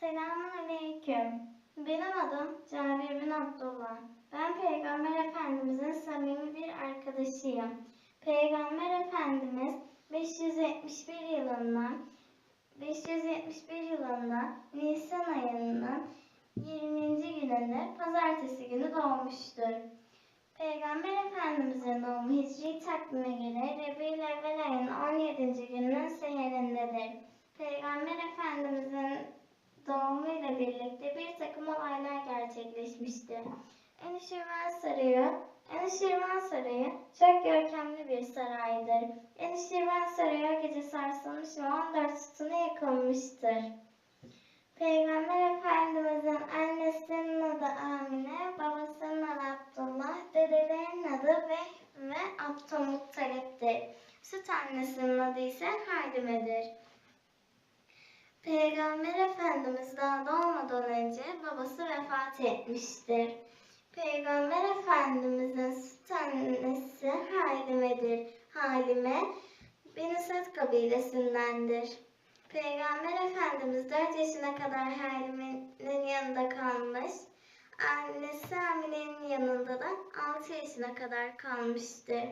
Selamun Aleyküm. Benim adım Cabir bin Abdullah. Ben Peygamber Efendimizin samimi bir arkadaşıyım. Peygamber Efendimiz 571 yılında 571 yılında Nisan ayının 20. gününde pazartesi günü doğmuştur. Peygamber Efendimizin doğumu Hicri takvime göre Rebi'l evvel ayın 17. gününün seherindedir. Peygamber Efendimizin doğumuyla birlikte bir takım olaylar gerçekleşmiştir. Enişirvan Sarayı, Enişirvan Sarayı çok görkemli bir saraydır. Enişirvan Sarayı gece sarsılmış ve 14 sütunu yıkılmıştır. Peygamber Efendimizin annesinin adı Amine, babasının adı Abdullah, dedelerinin adı ve ve Abdülmuttalip'tir. Süt annesinin adı ise Halime'dir. Peygamber Efendimiz daha doğmadan önce babası vefat etmiştir. Peygamber Efendimizin süt annesi Halime'dir. Halime Beni Sad kabilesindendir. Peygamber Efendimiz 4 yaşına kadar Halime'nin yanında kalmış. Annesi Amine'nin yanında da 6 yaşına kadar kalmıştır.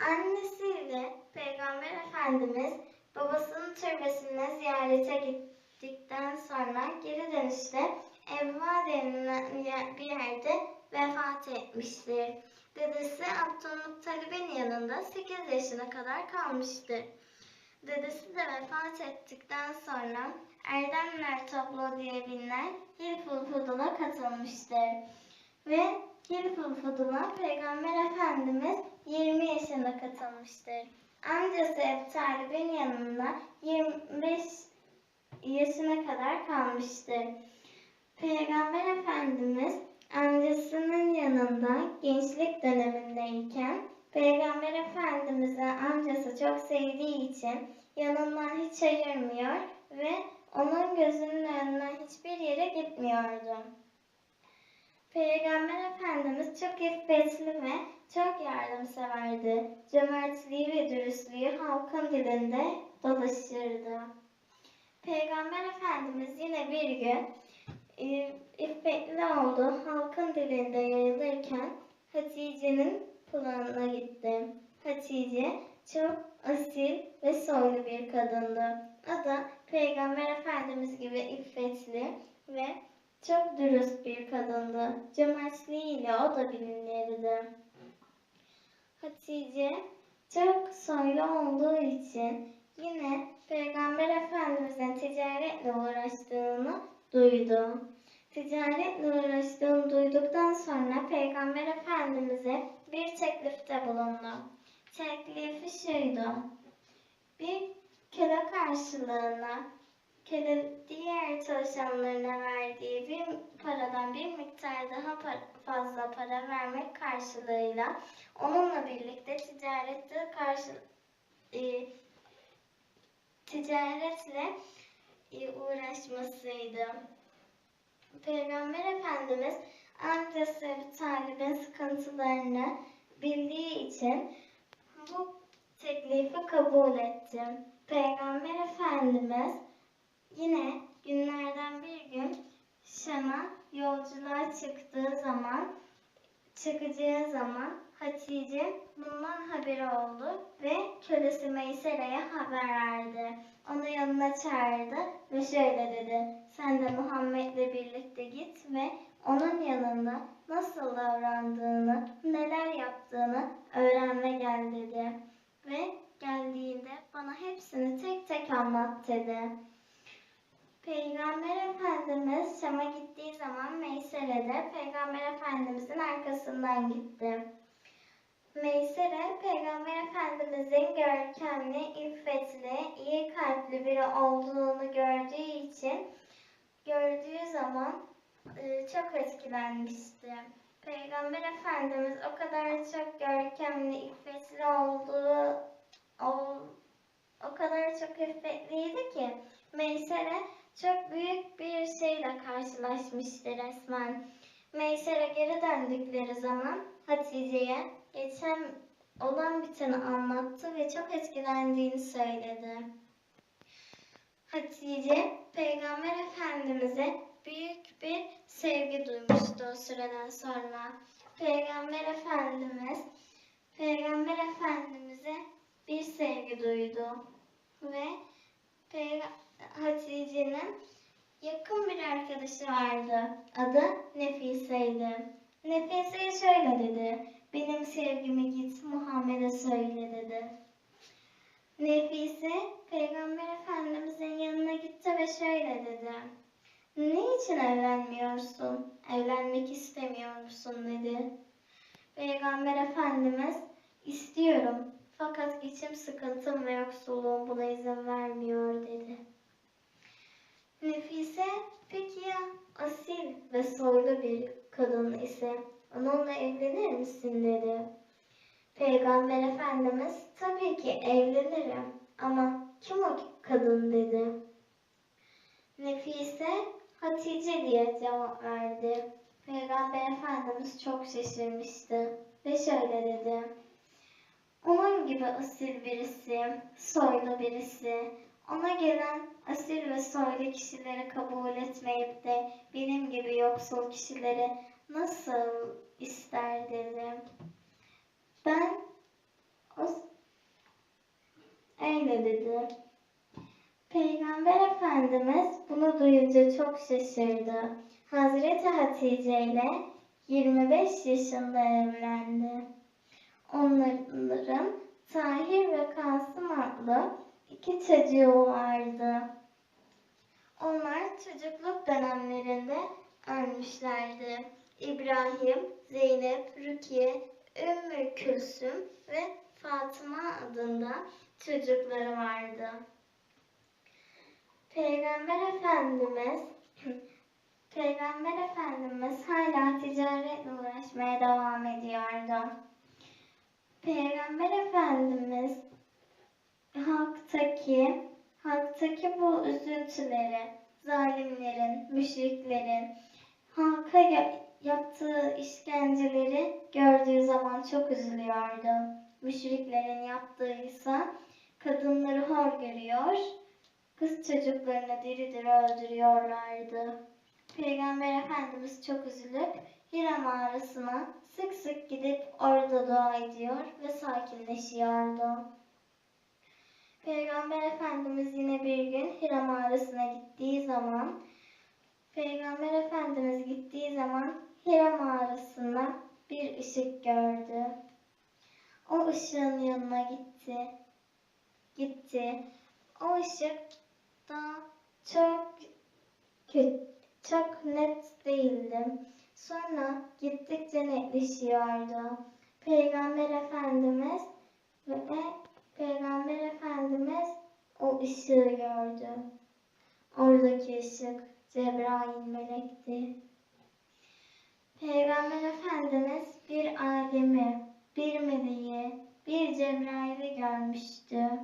Annesiyle Peygamber Efendimiz babasının türbesine ziyarete gittikten sonra geri dönüşte Evva denilen bir yerde vefat etmiştir. Dedesi Abdülmuttalib'in yanında 8 yaşına kadar kalmıştır. Dedesi de vefat ettikten sonra Erdemler Toplu diye bilinen Hilful Fudul'a katılmıştır. Ve Hilful Fudul'a Peygamber Efendimiz 20 yaşında katılmıştır. Amcası Ebu Talib'in yanında 25 yaşına kadar kalmıştır. Peygamber Efendimiz amcasının yanında gençlik dönemindeyken Peygamber Efendimiz'i amcası çok sevdiği için yanından hiç ayırmıyor ve onun gözünün önünden hiçbir yere gitmiyordu. Peygamber Efendimiz çok iffetli ve çok yardımseverdi. Cömertliği ve dürüstlüğü halkın dilinde dolaşırdı. Peygamber Efendimiz yine bir gün e, iffetli oldu. Halkın dilinde yayılırken Hatice'nin planına gitti. Hatice çok asil ve soylu bir kadındı. O da Peygamber Efendimiz gibi iffetli ve çok dürüst bir kadındı. Cömertliğiyle o da bilinirdi. Hatice çok soylu olduğu için yine Peygamber Efendimiz'in ticaretle uğraştığını duydu. Ticaretle uğraştığını duyduktan sonra Peygamber Efendimiz'e bir teklifte bulundu. Teklifi şuydu. Bir köle karşılığına köle diğer çalışanlarına verdiği bir paradan bir miktar daha fazla para vermek karşılığıyla onunla birlikte ticarette karşı e, ticaretle e, uğraşmasıydı. Peygamber Efendimiz amcası Ebu Talib'in sıkıntılarını bildiği için bu teklifi kabul etti. Peygamber Efendimiz yine günlerden bir gün Şam'a yolculuğa çıktığı zaman çıkacağı zaman Hatice bundan haberi oldu ve kölesi Meysere'ye haber verdi. Onu yanına çağırdı ve şöyle dedi. Sen de Muhammed'le birlikte git ve onun yanında nasıl davrandığını, neler yaptığını öğrenme gel dedi. Ve geldiğinde bana hepsini tek tek anlat dedi. Peygamber Efendimiz Şam'a gittiği zaman Meysere de Peygamber Efendimizin arkasından gitti. Meysere, Peygamber Efendimizin görkemli, iffetli, iyi kalpli biri olduğunu gördüğü için gördüğü zaman e, çok etkilenmişti. Peygamber Efendimiz o kadar çok görkemli, iffetli olduğu ol, o kadar çok iffetliydi ki Meysere çok büyük bir şeyle karşılaşmıştı resmen. Meysere geri döndükleri zaman Hatice'ye geçen olan biteni anlattı ve çok etkilendiğini söyledi. Hatice, Peygamber Efendimiz Efendimiz'e büyük bir sevgi duymuştu o süreden sonra. Peygamber Efendimiz Peygamber Efendimiz'e bir sevgi duydu ve Peyga- Hatice'nin yakın bir arkadaşı vardı. Adı Nefise'ydi. Nefise'ye şöyle dedi. Benim sevgimi git Muhammed'e söyle dedi. Nefise Peygamber Efendimiz'in yanına gitti ve şöyle dedi. Niçin evlenmiyorsun? Evlenmek istemiyor musun dedi. Peygamber Efendimiz istiyorum fakat geçim sıkıntım ve yoksulluğum buna izin vermiyor dedi. Nefise peki ya asil ve soylu bir kadın ise onunla evlenir misin dedi. Peygamber Efendimiz tabii ki evlenirim ama kim o kadın dedi. Nefise Hatice diye cevap verdi. Peygamber Efendimiz çok şaşırmıştı ve şöyle dedi. Onun gibi asil birisi, soylu birisi, ona gelen asil ve soylu kişileri kabul etmeyip de benim gibi yoksul kişileri nasıl ister dedi. Ben o öyle dedi. Peygamber Efendimiz bunu duyunca çok şaşırdı. Hazreti Hatice ile 25 yaşında evlendi. Onların Tahir ve Kasım adlı iki çocuğu vardı. Onlar çocukluk dönemlerinde ölmüşlerdi. İbrahim, Zeynep, Rukiye, Ümmü Külsüm ve Fatıma adında çocukları vardı. Peygamber Efendimiz Peygamber Efendimiz hala ticaretle uğraşmaya devam ediyordu. Peygamber Efendimiz halktaki halktaki bu üzüntüleri, zalimlerin, müşriklerin halka ya- yaptığı işkenceleri gördüğü zaman çok üzülüyordu. Müşriklerin yaptığıysa kadınları hor görüyor, kız çocuklarını diri diri öldürüyorlardı. Peygamber Efendimiz çok üzülüp Hira mağarasına sık sık gidip orada dua ediyor ve sakinleşiyordu. Peygamber Efendimiz yine bir gün Hira mağarasına gittiği zaman Peygamber Efendimiz gittiği zaman Hira mağarasında bir ışık gördü. O ışığın yanına gitti. Gitti. O ışık da çok çok net değildi. Sonra gittikçe netleşiyordu. Peygamber Efendimiz ve Peygamber Efendimiz o ışığı gördü. Oradaki ışık Cebrail melekti. Peygamber Efendimiz bir alemi, bir meleği, bir Cebrail'i görmüştü.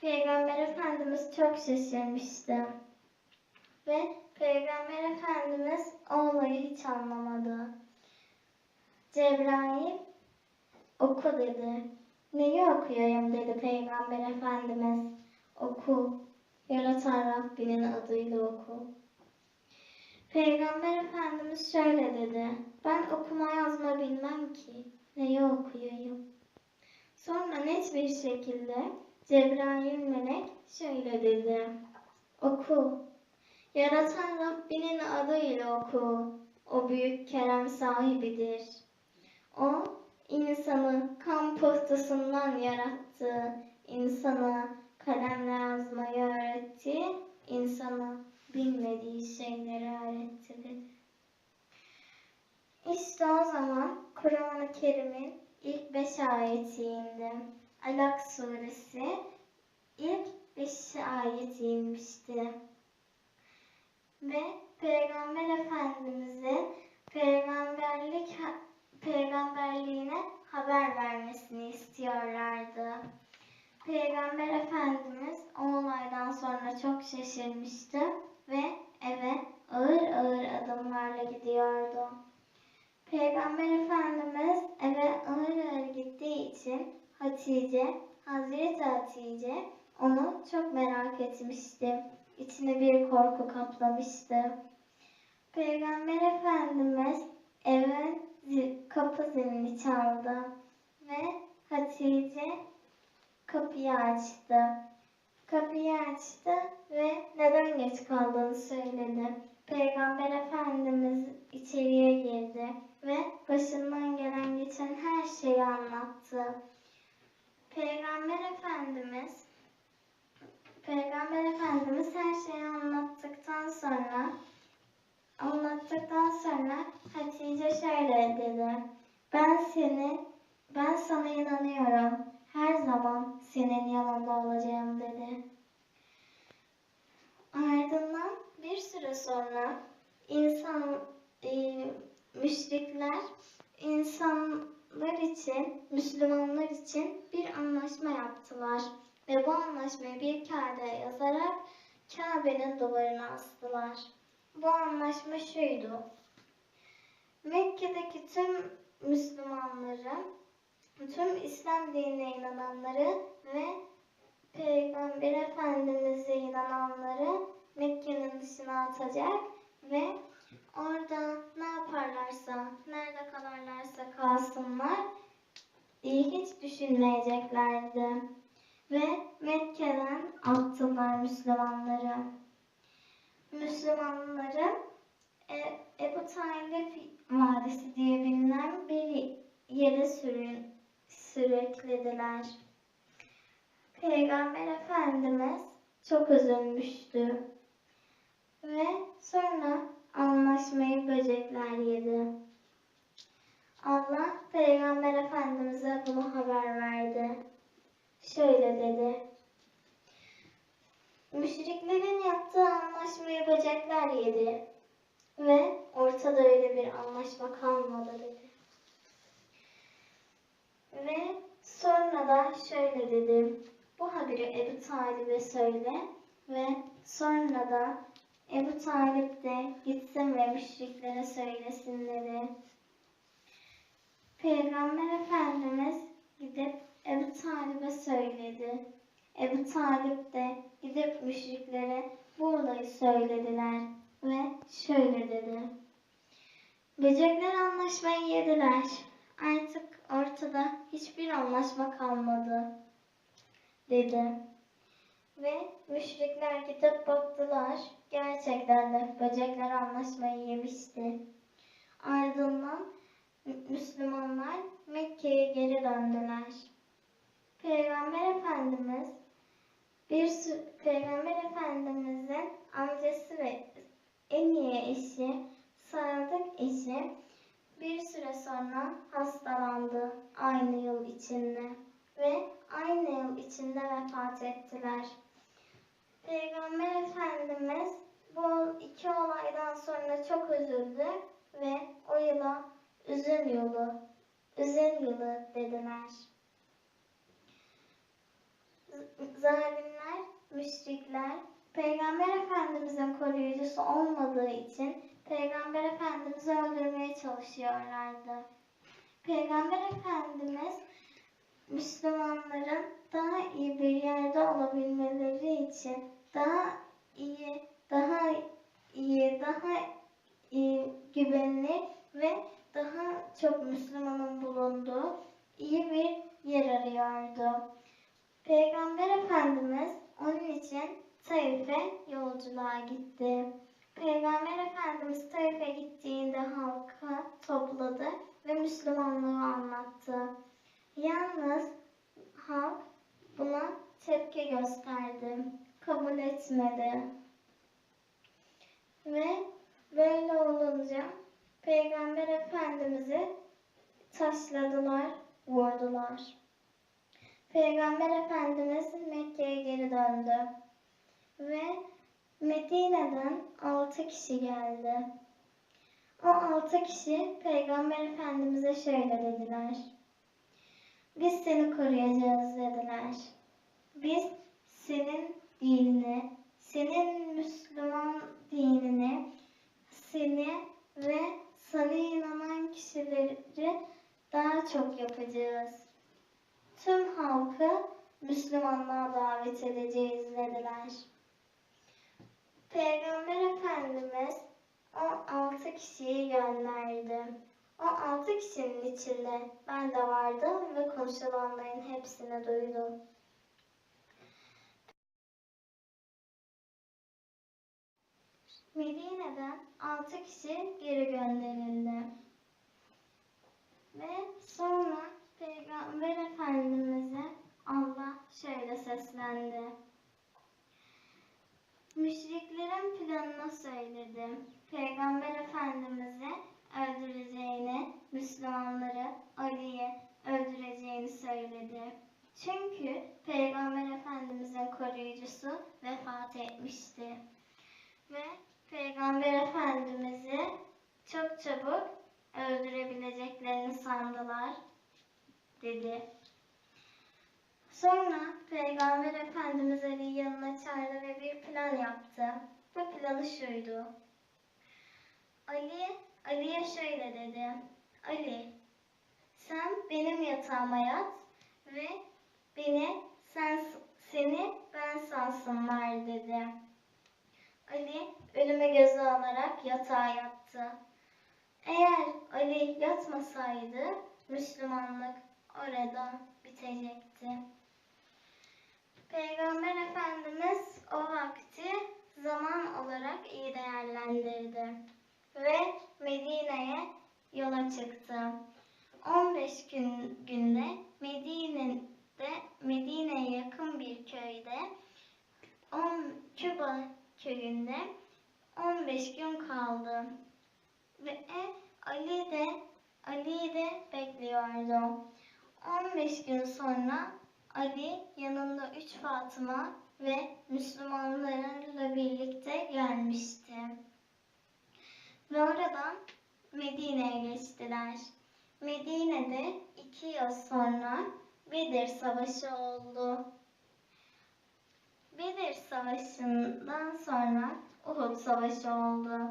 Peygamber Efendimiz çok şaşırmıştı. Ve Peygamber Efendimiz o olayı hiç anlamadı. Cebrail oku dedi. Neyi okuyayım dedi Peygamber Efendimiz. Oku. Yaratan Rabbinin adıyla oku. Peygamber Efendimiz şöyle dedi. Ben okuma yazma bilmem ki. Neyi okuyayım? Sonra net bir şekilde Cebrail melek şöyle dedi. Oku. Yaratan Rabbinin adıyla oku. O büyük kerem sahibidir. O insanı kan pıhtısından yarattı. İnsana kalemle yazmayı öğretti. İnsana bilmediği şeyleri öğretti. İşte o zaman Kur'an-ı Kerim'in ilk beş ayeti indi. Alak suresi ilk beş ayeti inmişti. Ve Peygamber Efendimiz'in peygamberlik peygamberliğine haber vermesini istiyorlardı. Peygamber Efendimiz o olaydan sonra çok şaşırmıştı ve eve ağır ağır adımlarla gidiyordu. Peygamber Efendimiz eve ağır ağır gittiği için Hatice, Hazreti Hatice onu çok merak etmişti. içine bir korku kaplamıştı. Peygamber Efendimiz evin kapı zilini çaldı ve Hatice kapıyı açtı. Kapıyı açtı ve neden geç kaldığını söyledi. Peygamber Efendimiz içeriye girdi ve başından gelen geçen her şeyi anlattı. Peygamber Efendimiz Peygamber Efendimiz her şeyi anlattıktan sonra anlattıktan sonra Hatice şöyle dedi. Ben seni ben sana inanıyorum. Her zaman senin yanında olacağım dedi. Ardından bir süre sonra insan e, müşrikler insanlar için, Müslümanlar için bir anlaşma yaptılar. Ve bu anlaşmayı bir kağıda yazarak Kabe'nin duvarına astılar. Bu anlaşma şuydu. Mekke'deki tüm Müslümanları, tüm İslam dinine inananları ve Peygamber Efendimiz'e inananları Mekke'nin dışına atacak ve orada ne yaparlarsa, nerede kalarlarsa kalsınlar, iyi hiç düşünmeyeceklerdi. Ve Mekke'den attılar Müslümanları. Müslümanları e, Ebu Talip Vadisi diye bilinen bir yere sürün, sürüklediler. Peygamber Efendimiz çok üzülmüştü. Ve sonra anlaşmayı böcekler yedi. Allah Peygamber Efendimiz'e bunu haber verdi. Şöyle dedi. Müşriklerin yaptığı anlaşmayı böcekler yedi. Ve ortada öyle bir anlaşma kalmadı dedi. Ve sonra da şöyle dedi. Bu haberi Ebu Talib'e söyle ve sonra da Ebu Talip de gitsin ve müşriklere söylesin dedi. Peygamber Efendimiz gidip Ebu Talib'e söyledi. Ebu Talip de gidip müşriklere bu olayı söylediler ve şöyle dedi. Böcekler anlaşmayı yediler. Artık ortada hiçbir anlaşma kalmadı dedi. Ve müşrikler gidip baktılar. Gerçekten de böcekler anlaşmayı yemişti. Ardından Mü- Müslümanlar Mekke'ye geri döndüler. Peygamber Efendimiz bir Peygamber Efendimizin amcası ve en iyi eşi, sadık eşi bir süre sonra hastalandı aynı yıl içinde ve aynı yıl içinde vefat ettiler. Peygamber Efendimiz bu iki olaydan sonra çok üzüldü ve o yıla üzüm yılı, üzüm yılı dediler. Zalimler, müşrikler, Peygamber Efendimizin koruyucusu olmadığı için Peygamber Efendimiz'i öldürmeye çalışıyorlardı. Peygamber Efendimiz Müslümanların daha iyi bir yerde olabilmeleri için daha iyi, daha iyi, daha iyi güvenli ve daha çok Müslümanın bulunduğu iyi bir yer arıyordu. Peygamber Efendimiz onun için Taif'e yolculuğa gitti. Peygamber Efendimiz Taif'e gittiğinde halka topladı ve Müslümanlığı anlattı. Yalnız halk buna tepki gösterdi. Kabul etmedi. Ve böyle olunca Peygamber Efendimiz'i taşladılar, vurdular. Peygamber Efendimiz Mekke'ye geri döndü. Ve Medine'den altı kişi geldi. O altı kişi Peygamber Efendimiz'e şöyle dediler. Biz seni koruyacağız dediler. Biz senin dinini, senin Müslüman dinini, seni ve sana inanan kişileri daha çok yapacağız. Tüm halkı Müslümanlığa davet edeceğiz dediler. Peygamber Efendimiz o altı kişiyi gönderdi. O altı kişinin içinde ben de vardım ve konuşulanların hepsini duydum. Medine'den altı kişi geri gönderildi. Ve sonra Peygamber Efendimiz'e Allah şöyle seslendi. Müşriklerin planını söyledi. Peygamber Efendimiz'i öldüreceğini, Müslümanları Ali'yi öldüreceğini söyledi. Çünkü Peygamber Efendimiz'in koruyucusu vefat etmişti. Ve Peygamber Efendimiz'i çok çabuk öldürebileceklerini sandılar, dedi. Sonra Peygamber Efendimiz Ali'yi yanına çağırdı ve bir plan yaptı. Bu planı şuydu. Ali, Ali'ye şöyle dedi. Ali, sen benim yatağıma yat ve beni sen seni ben sansınlar dedi. Ali ölüme göze alarak yatağa yattı. Eğer Ali yatmasaydı Müslümanlık orada bitecekti. Peygamber Efendimiz o vakti zaman olarak iyi değerlendirdi ve Medine'ye yola çıktı. 15 gün günde Medine'de Medine'ye yakın bir köyde 10 Küba köyünde 15 gün kaldı. Ve Ali de Ali de bekliyordu. 15 gün sonra Ali yanında üç Fatıma ve Müslümanlarla birlikte gelmişti. Ve oradan Medine'ye geçtiler. Medine'de iki yıl sonra Bedir Savaşı oldu. Bedir Savaşı'ndan sonra Uhud Savaşı oldu.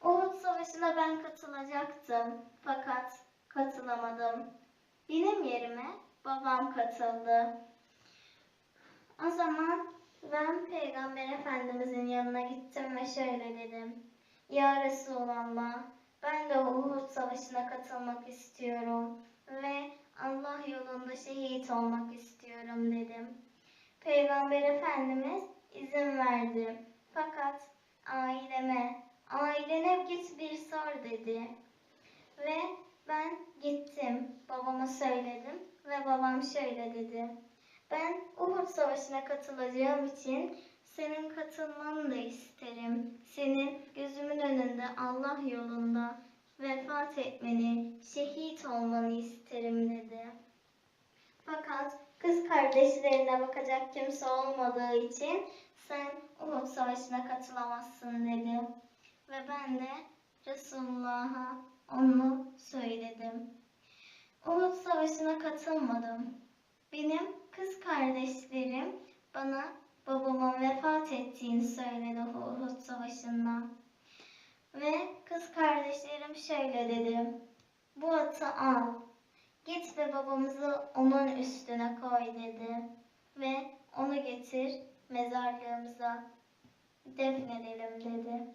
Uhud Savaşı'na ben katılacaktım fakat katılamadım. Benim yerime babam katıldı. O zaman ben Peygamber Efendimizin yanına gittim ve şöyle dedim. Ya Resulallah ben de Uhud Savaşı'na katılmak istiyorum ve Allah yolunda şehit olmak istiyorum dedim. Peygamber Efendimiz izin verdi. Fakat aileme, ailene git bir sor dedi. Ve ben gittim, babama söyledim ve babam şöyle dedi. Ben Uhud Savaşı'na katılacağım için senin katılmanı da isterim. Senin gözümün önünde Allah yolunda vefat etmeni, şehit olmanı isterim dedi. Fakat kız kardeşlerine bakacak kimse olmadığı için sen Uhud Savaşı'na katılamazsın dedi. Ve ben de Resulullah'a onu söyledim. Uhud Savaşı'na katılmadım. Benim kız kardeşlerim bana babamın vefat ettiğini söyledi Uhud Savaşı'nda. Ve kız kardeşlerim şöyle dedi. Bu atı al. Git ve babamızı onun üstüne koy dedi. Ve onu getir mezarlığımıza defnedelim dedi.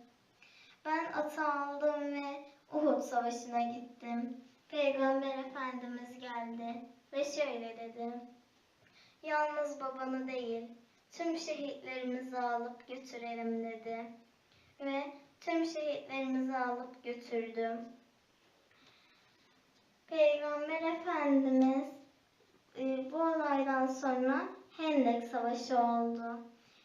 Ben atı aldım ve Uhud Savaşı'na gittim. Peygamber Efendimiz geldi ve şöyle dedi. Yalnız babanı değil, tüm şehitlerimizi alıp götürelim dedi. Ve tüm şehitlerimizi alıp götürdüm. Peygamber Efendimiz e, bu olaydan sonra Hendek Savaşı oldu.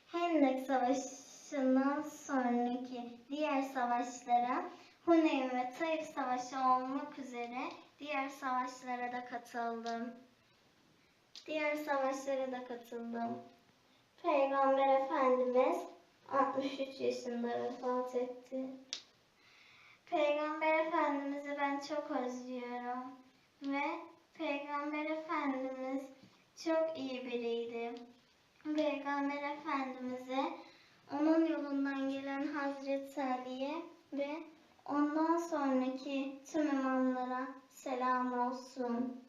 Hendek Savaşı'ndan sonraki diğer savaşlara Huneyn ve Taif Savaşı olmak üzere diğer savaşlara da katıldım. Diğer savaşlara da katıldım. Peygamber Efendimiz 63 yaşında vefat etti. Peygamber Efendimiz'i ben çok özlüyorum. Ve Peygamber Efendimiz çok iyi biriydi. Peygamber Efendimiz'e onun yolundan gelen Hazreti Ali'ye ve ondan sonraki tüm imamlara selam olsun.